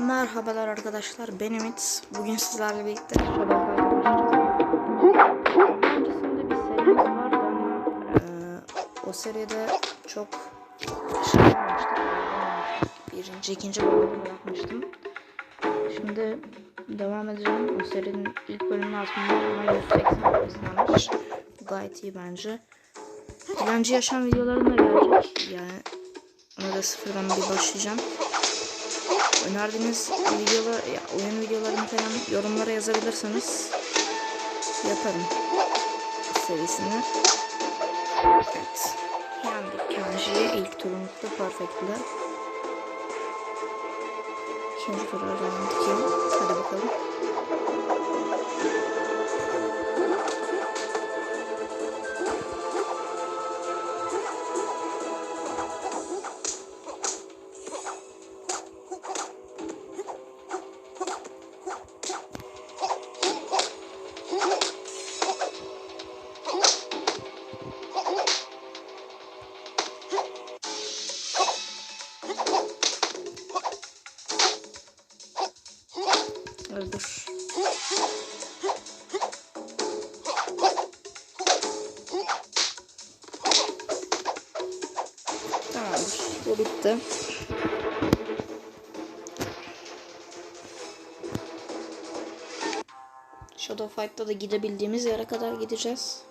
Merhabalar arkadaşlar ben Ümit. Bugün sizlerle birlikte Öncesinde bir serimiz vardı ama eee, o seride çok şey yapmıştık. Birinci, ikinci bölümü bırakmıştım. Şimdi devam edeceğim. O serinin ilk bölümünü atmam ama 180 izlenmiş. Gayet iyi bence. Dilenci yaşam videolarına gelecek. Yani ona da sıfırdan bir başlayacağım. Önerdiğiniz videolar, ya, oyun videolarını falan yorumlara yazabilirseniz yaparım serisini. Evet. Yendik Kanji'yi ilk turumuzda perfect'le. İkinci tura round 2. Hadi bakalım. Tamamdır. Bu bitti. Shadow Fight'ta da gidebildiğimiz yere kadar gideceğiz.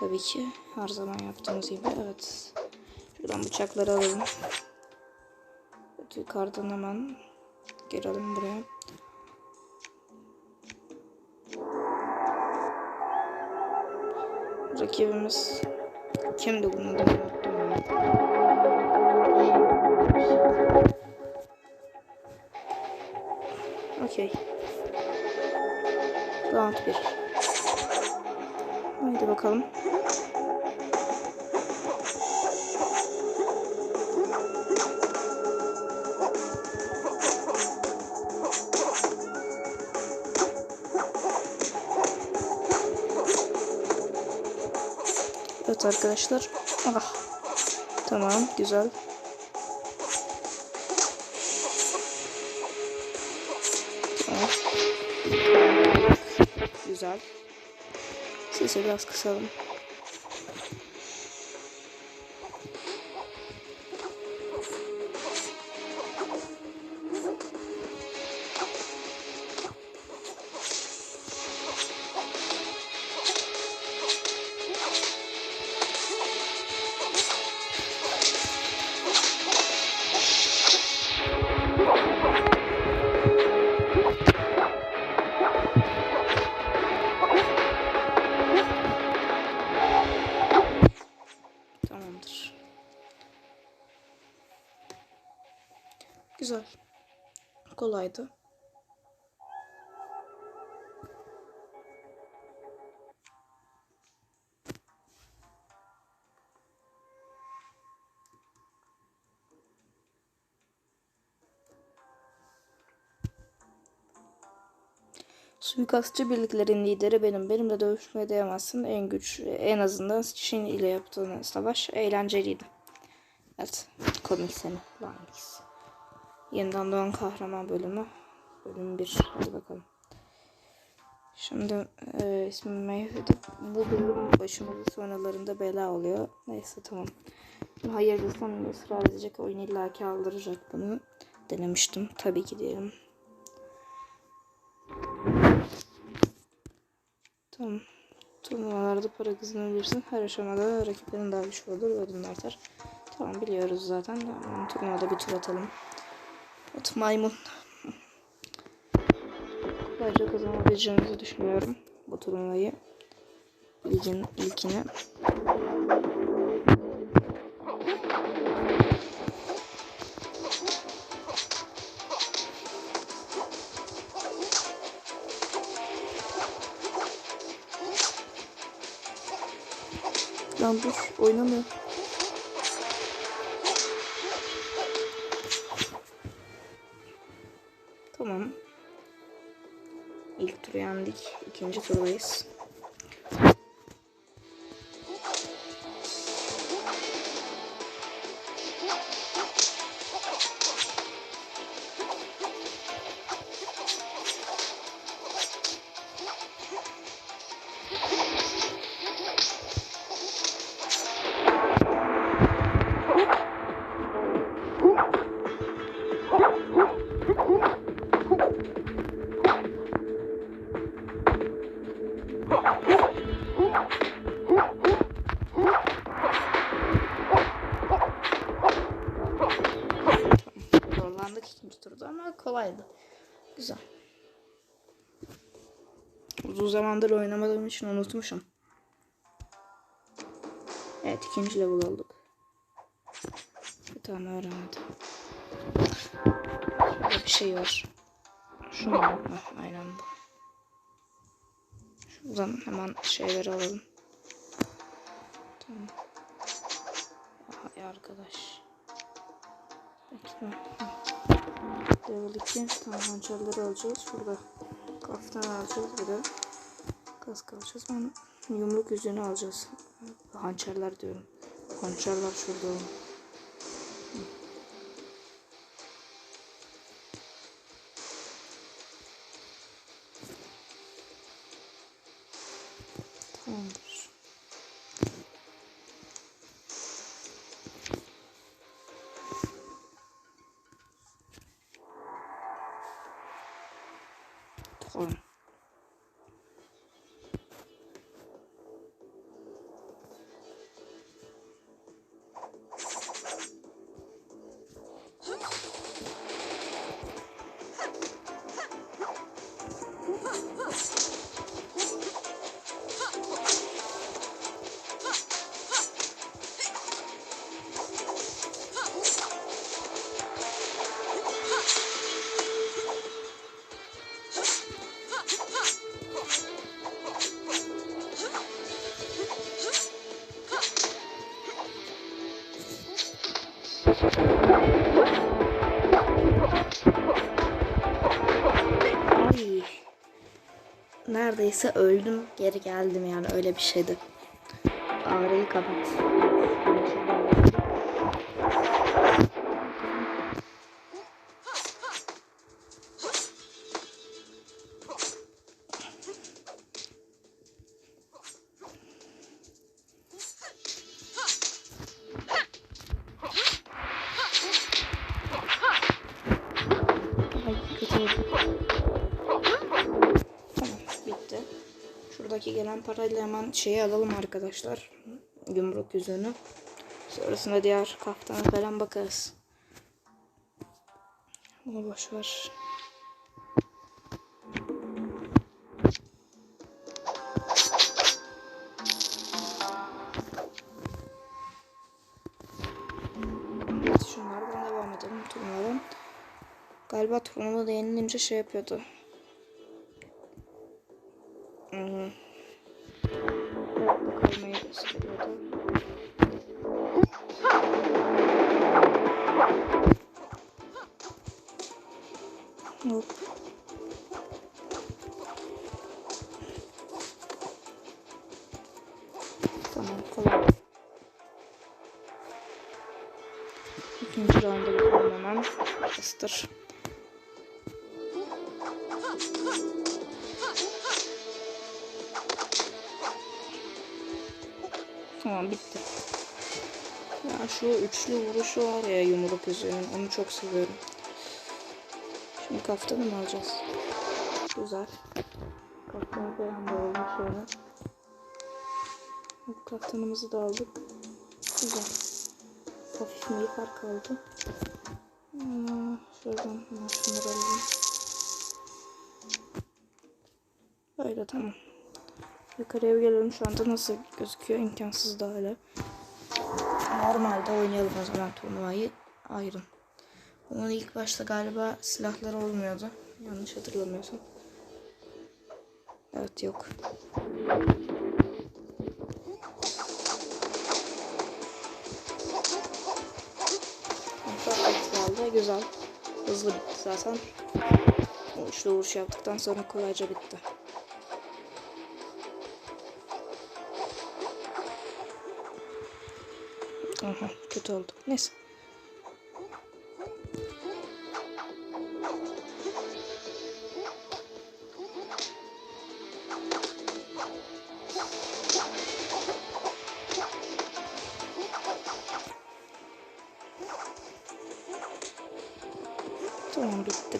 Tabii ki her zaman yaptığımız gibi. Evet. Şuradan bıçakları alalım. Evet, yukarıdan hemen gelelim buraya. Rakibimiz kimdi bunu da. Okey. Round 1. Haydi bakalım. Evet arkadaşlar. Ah. Tamam güzel. Tamam. Güzel. Sesi biraz kısalım. Kolaydı. Suikastçı birliklerin lideri benim. Benimle dövüşmeye değemezsin. En güç, en azından Çin ile yaptığın savaş eğlenceliydi. Evet, komik seni. Langis. Yeniden doğan kahraman bölümü. Bölüm 1. Hadi bakalım. Şimdi e, ismim Mehdi. Bu bölüm başımızın sonralarında bela oluyor. Neyse tamam. Hayır desem ısrar edecek. Oyun illaki aldıracak bunu. Denemiştim. Tabii ki diyelim. Tamam. Turnuvalarda para kazanabilirsin. Her aşamada rakiplerin daha güçlü olur ve ödül artar. Tamam biliyoruz zaten. Tamam, turnuvada bir tur atalım. At maymun. Kolayca kazanabileceğimizi düşünüyorum. Bu turnuvayı. Ligin ilkini. Lan dur oynamıyor. Tamam. İlk turu yendik. İkinci turdayız. Thank you. Zamandır oynamadığım için unutmuşum. Evet ikinci level olduk. Bir tane öğrenmedim. Şurada bir şey var. Şu mu? Heh, aynen bu. Şuradan hemen şeyleri alalım. Tamam. Ay arkadaş. Bekle. Level 2. Tamam hançerleri alacağız. Şurada kaftan alacağız. Bir de kask alacağız. Ben yumruk yüzüğünü alacağız. Hançerler diyorum. Hançerler şurada. Tamam. Ay. Neredeyse öldüm. Geri geldim yani öyle bir şeydi. Ağrıyı kapat. Şuradaki gelen parayla hemen şeyi alalım arkadaşlar. Yumruk yüzüğünü. Sonrasında diğer kaftana falan bakarız. Bunu boş ver. Evet, şunlardan devam edelim turnuvadan. Galiba turnuvada yenilince şey yapıyordu. Tamam kolay. İkinci rounda hemen. Bastır. Tamam bitti. Ya şu üçlü vuruşu var ya yumruk yüzüğünün onu çok seviyorum. Şimdi kaftanı mı alacağız? Güzel. Kaftanı oldu şöyle. Kaftanımızı da aldık. Güzel. Hafif miğfer kaldı. Aa, şuradan şunları alalım. Böyle tamam. Yukarıya gelelim şu anda nasıl gözüküyor imkansız da öyle. Normalde oynayalım o zaman turnuvayı ayrın. Onun ilk başta galiba silahları olmuyordu. Yanlış hatırlamıyorsam. Evet yok. Geldi. Güzel. Hızlı bitti zaten. O üçlü vuruş yaptıktan sonra kolayca bitti. Aha kötü oldu. Neyse.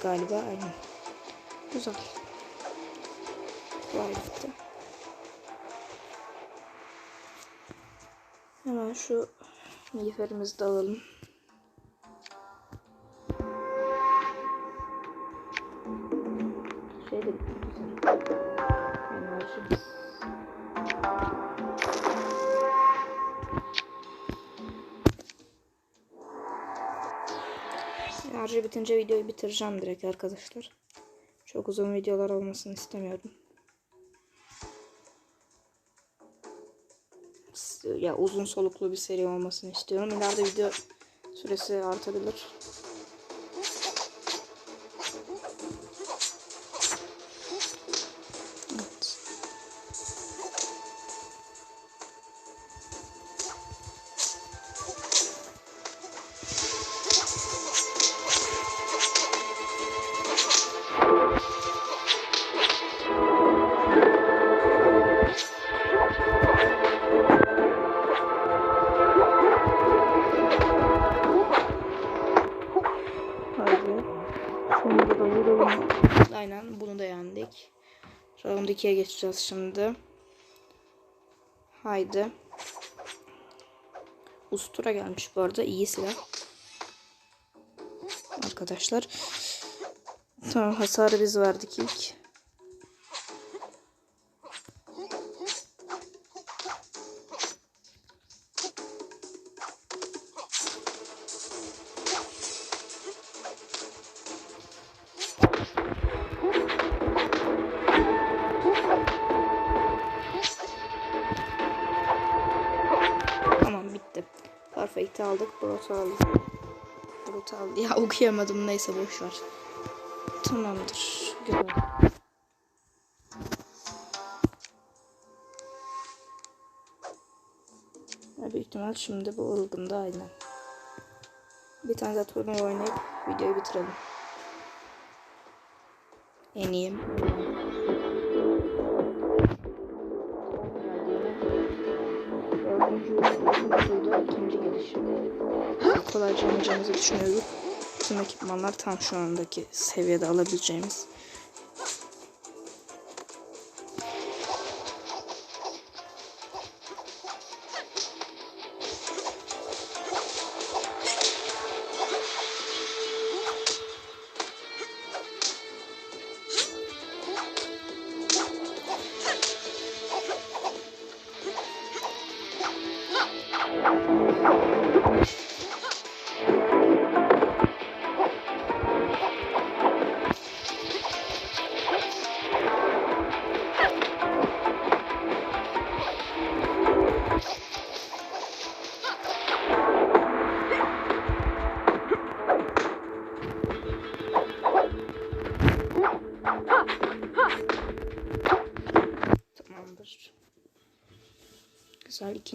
Galiba. Aynen. Güzel. Kolay bitti. Hemen şu miğferimizi de alalım. Bitince videoyu bitireceğim direkt arkadaşlar. Çok uzun videolar olmasını istemiyorum. Ya uzun soluklu bir seri olmasını istiyorum. İleride video süresi artabilir. Aynen bunu da yendik. Round 2'ye geçeceğiz şimdi. Haydi. Ustura gelmiş bu arada. iyi silah. Arkadaşlar. Tamam hasarı biz verdik ilk. Aldık. Brutal. Brutal. Ya okuyamadım neyse boş ver. Tamamdır. Güzel. Ya büyük ihtimal şimdi bu ılgında aynen. Bir tane daha turnuva oynayıp videoyu bitirelim. En iyiyim. İkinci geliş. Kolayca oynayacağımızı düşünüyoruz. Tüm ekipmanlar tam şu andaki seviyede alabileceğimiz.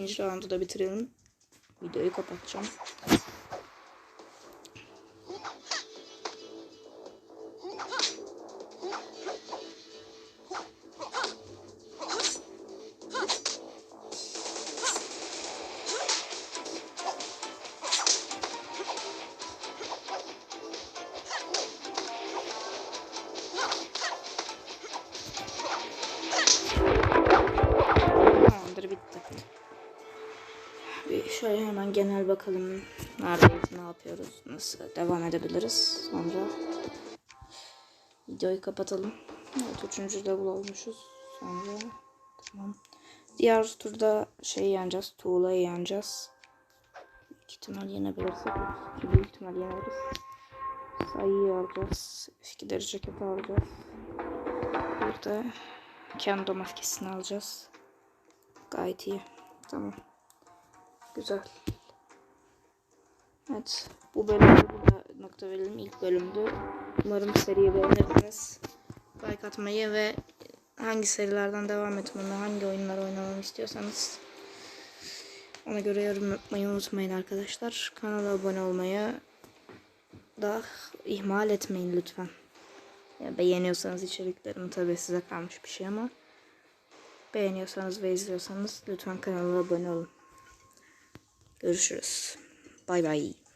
İkinci roundu da bitirelim. Videoyu kapatacağım. Genel bakalım. Neredeyiz, ne yapıyoruz, nasıl devam edebiliriz. Sonra videoyu kapatalım. Evet, üçüncü level olmuşuz. Sonra tamam. Diğer turda şey yeneceğiz. Tuğla'yı yeneceğiz. Büyük ihtimal yenebilirsek. Ki büyük ihtimal yeneriz. Sayıyı alacağız. Eski derece ceketi alacağız. Burada kendo maskesini alacağız. Gayet iyi. Tamam. Güzel. Evet. Bu bölümde burada nokta verelim. İlk bölümdü. Umarım seriyi beğenirsiniz. Like atmayı ve hangi serilerden devam etmemi, hangi oyunlar oynamamı istiyorsanız ona göre yorum yapmayı unutmayın arkadaşlar. Kanala abone olmayı da ihmal etmeyin lütfen. Ya beğeniyorsanız içeriklerimi tabii size kalmış bir şey ama beğeniyorsanız ve izliyorsanız lütfen kanala abone olun. Görüşürüz. バイバイ。